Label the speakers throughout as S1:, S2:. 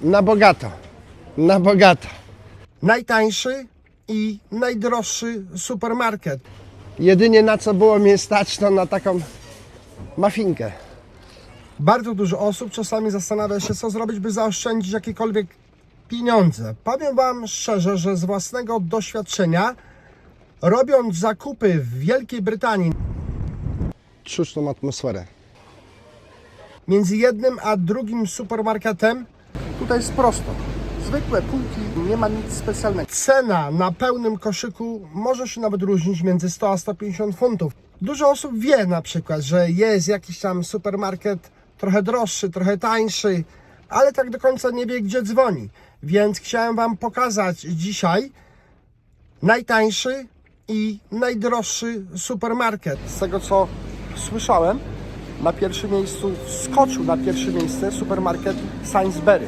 S1: na bogato. Na bogato. Najtańszy i najdroższy supermarket. Jedynie na co było mnie stać, to na taką mafinkę. Bardzo dużo osób czasami zastanawia się, co zrobić, by zaoszczędzić jakiekolwiek pieniądze. Powiem Wam szczerze, że z własnego doświadczenia, robiąc zakupy w Wielkiej Brytanii, czuć tą atmosferę. Między jednym a drugim supermarketem tutaj jest prosto. Zwykłe półki, nie ma nic specjalnego. Cena na pełnym koszyku może się nawet różnić między 100 a 150 funtów. Dużo osób wie na przykład, że jest jakiś tam supermarket trochę droższy, trochę tańszy, ale tak do końca nie wie, gdzie dzwoni. Więc chciałem Wam pokazać dzisiaj najtańszy i najdroższy supermarket. Z tego co słyszałem, na pierwszym miejscu skoczył na pierwsze miejsce supermarket Sainsbury.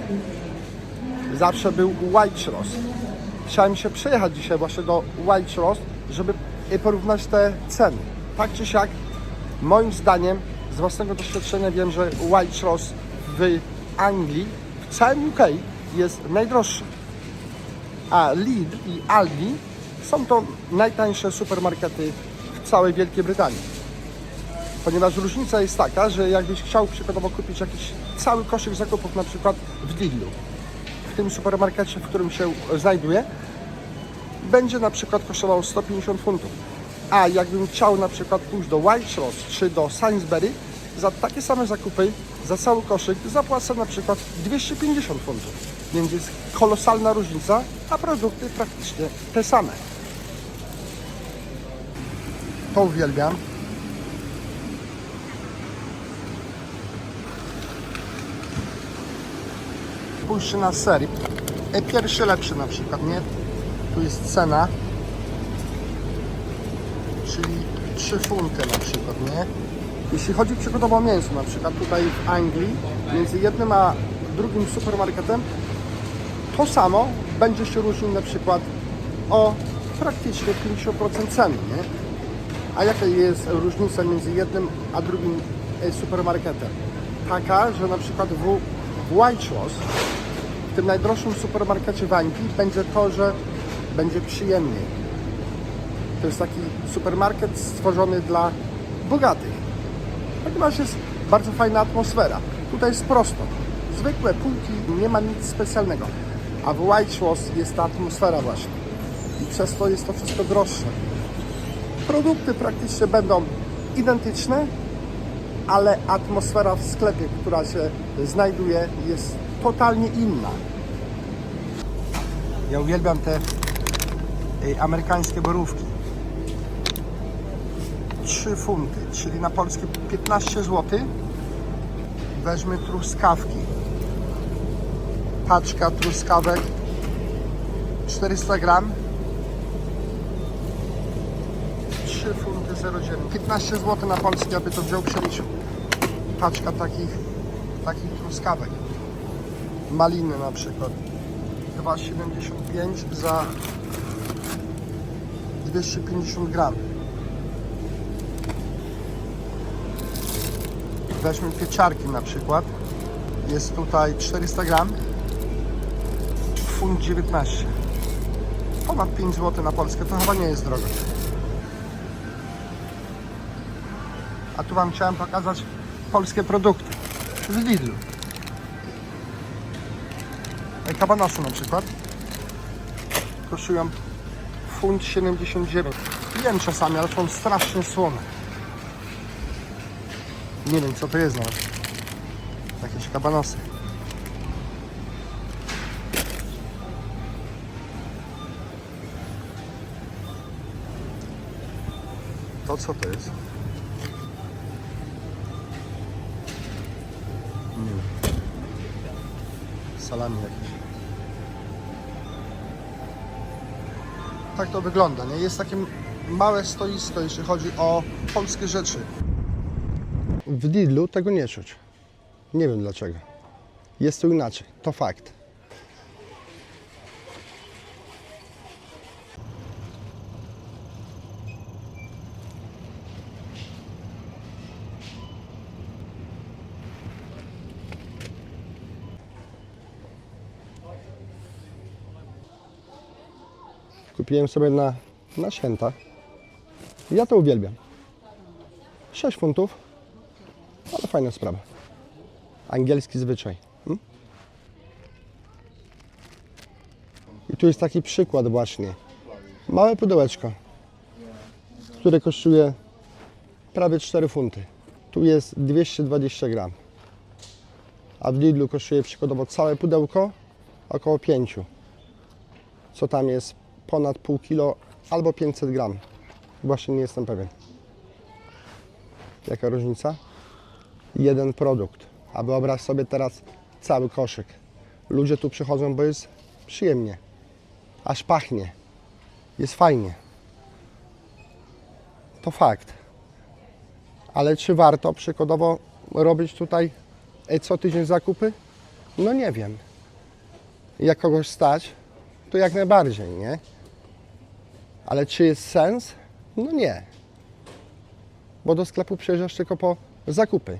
S1: Zawsze był White Rose. Chciałem się przejechać dzisiaj właśnie do White Rose, żeby porównać te ceny. Tak czy siak, moim zdaniem, z własnego doświadczenia wiem, że White Rose w Anglii, w całym UK jest najdroższy. A Lidl i Aldi są to najtańsze supermarkety w całej Wielkiej Brytanii. Ponieważ różnica jest taka, że jakbyś chciał przykładowo kupić jakiś cały koszyk zakupów na przykład w Lidlu, w tym supermarkecie, w którym się znajduje, będzie na przykład kosztował 150 funtów. A jakbym chciał na przykład pójść do White Rose czy do Sainsbury, za takie same zakupy, za cały koszyk zapłacę na przykład 250 funtów. Więc jest kolosalna różnica, a produkty praktycznie te same. To uwielbiam. Spójrzcie na serii. E, Pierwszy lepszy na przykład, nie? Tu jest cena. Czyli 3 funty na przykład, nie? Jeśli chodzi przykładowo o mięso, na przykład tutaj w Anglii, między jednym a drugim supermarketem, to samo będzie się różnić na przykład o praktycznie 50% ceny, nie? A jaka jest różnica między jednym a drugim e, supermarketem? Taka, że na przykład w, White w tym najdroższym supermarkecie w Anglii, będzie to, że będzie przyjemniej. To jest taki supermarket stworzony dla bogatych. Ponieważ jest bardzo fajna atmosfera. Tutaj jest prosto. Zwykłe półki, nie ma nic specjalnego. A w White jest ta atmosfera właśnie. I przez to jest to wszystko droższe. Produkty praktycznie będą identyczne, ale atmosfera w sklepie, która się znajduje, jest totalnie inna. Ja uwielbiam te y, amerykańskie borówki. 3 funty, czyli na polskie 15 zł. Weźmy truskawki. Paczka truskawek 400 gram 3 funty 0,9 15 zł na polskie, aby to wziął przeliczył paczka takich takich truskawek maliny na przykład. 2,75 za 250 gram. Weźmy pieczarki na przykład. Jest tutaj 400 gram. Funt 19 ponad 5 zł na Polskę. To chyba nie jest drogo a tu Wam chciałem pokazać polskie produkty. Z Lidlu kabanosy na przykład. Kosztują funt 79 jem czasami, ale są strasznie słone nie wiem co to jest nawet. Jakieś kabanosy. To co to jest? Salami jakieś. Tak to wygląda, nie? Jest takie małe stoisko, jeśli chodzi o polskie rzeczy. W Lidlu tego nie czuć. Nie wiem dlaczego. Jest tu inaczej, to fakt. Kupiłem sobie na, na święta. Ja to uwielbiam. 6 funtów, ale fajna sprawa. Angielski zwyczaj. Hmm? I tu jest taki przykład właśnie. Małe pudełeczko, które kosztuje prawie 4 funty. Tu jest 220 gram. A w Lidlu kosztuje przykładowo całe pudełko około 5. Co tam jest ponad pół kilo albo 500 gram. Właśnie nie jestem pewien. Jaka różnica? Jeden produkt. A wyobraź sobie teraz cały koszyk. Ludzie tu przychodzą, bo jest przyjemnie. Aż pachnie. Jest fajnie. To fakt. Ale czy warto przykładowo robić tutaj e, co tydzień zakupy? No nie wiem. Jak kogoś stać, to jak najbardziej, nie? Ale czy jest sens? No nie. Bo do sklepu przyjeżdżasz tylko po zakupy.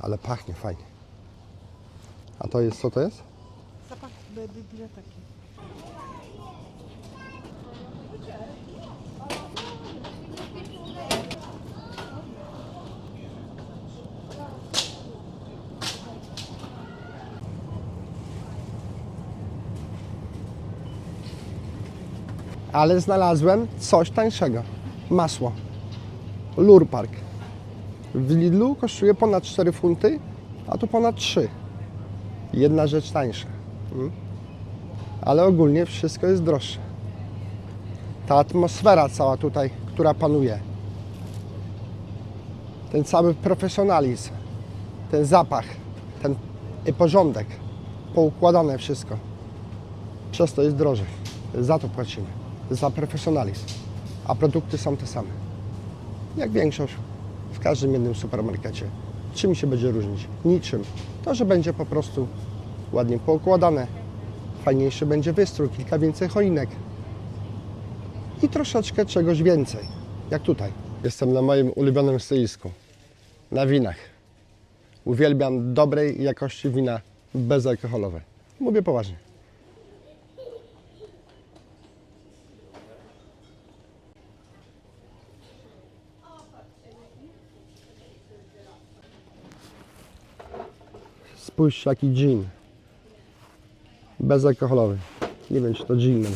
S1: Ale pachnie fajnie. A to jest, co to jest?
S2: Zapach biblioteki.
S1: Ale znalazłem coś tańszego. Masło. Lurpark. W Lidlu kosztuje ponad 4 funty, a tu ponad 3. Jedna rzecz tańsza. Mm. Ale ogólnie wszystko jest droższe. Ta atmosfera cała tutaj, która panuje. Ten cały profesjonalizm, ten zapach, ten porządek, poukładane wszystko. Przez to jest drożej. Za to płacimy. Za profesjonalizm. A produkty są te same. Jak większość w każdym jednym supermarkecie. Czym się będzie różnić? Niczym. To, że będzie po prostu ładnie poukładane, fajniejszy będzie wystrój, kilka więcej choinek i troszeczkę czegoś więcej, jak tutaj. Jestem na moim ulubionym stoisku, na winach. Uwielbiam dobrej jakości wina bezalkoholowe. Mówię poważnie. Spójrz jaki gin. Bezalkoholowy. Nie wiem czy to gin.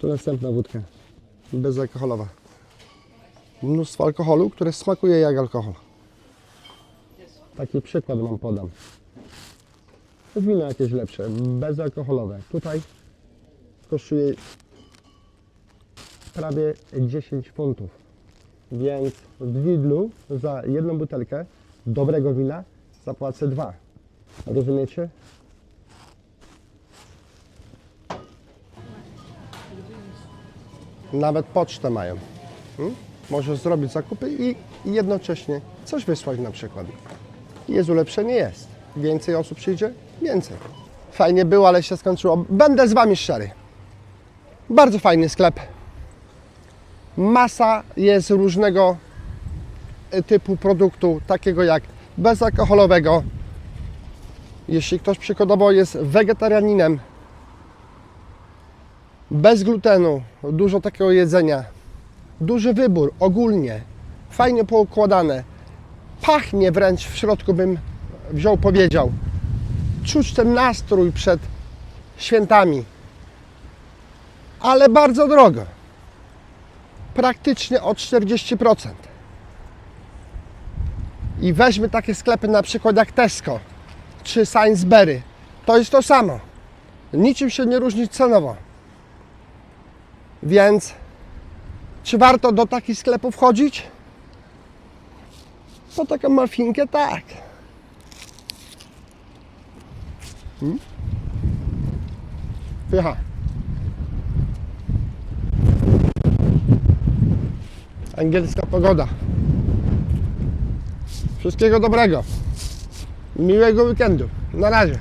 S1: Tu następna wódka. Bezalkoholowa. Mnóstwo alkoholu, które smakuje jak alkohol. Taki przykład Wam podam. Wino jakieś lepsze, bezalkoholowe. Tutaj kosztuje prawie 10 funtów. Więc w Lidlu za jedną butelkę dobrego wina zapłacę dwa. Rozumiecie? Nawet pocztę mają. Hmm? Możesz zrobić zakupy i jednocześnie coś wysłać na przykład. Jest ulepszenie? Jest. Więcej osób przyjdzie? Więcej. Fajnie było, ale się skończyło. Będę z Wami szczery. Bardzo fajny sklep. Masa jest różnego typu produktu, takiego jak bezalkoholowego. Jeśli ktoś przykładowo jest wegetarianinem, bez glutenu, dużo takiego jedzenia, duży wybór ogólnie, fajnie poukładane, pachnie wręcz w środku bym wziął, powiedział. Czuć ten nastrój przed świętami, ale bardzo drogo. Praktycznie o 40% i weźmy takie sklepy na przykład jak Tesco czy Sainsbury, to jest to samo. Niczym się nie różni cenowo. Więc czy warto do takich sklepów wchodzić? Po taką mafinkę tak. Hmm? Angielska pogoda. Wszystkiego dobrego. Miłego weekendu. Na razie.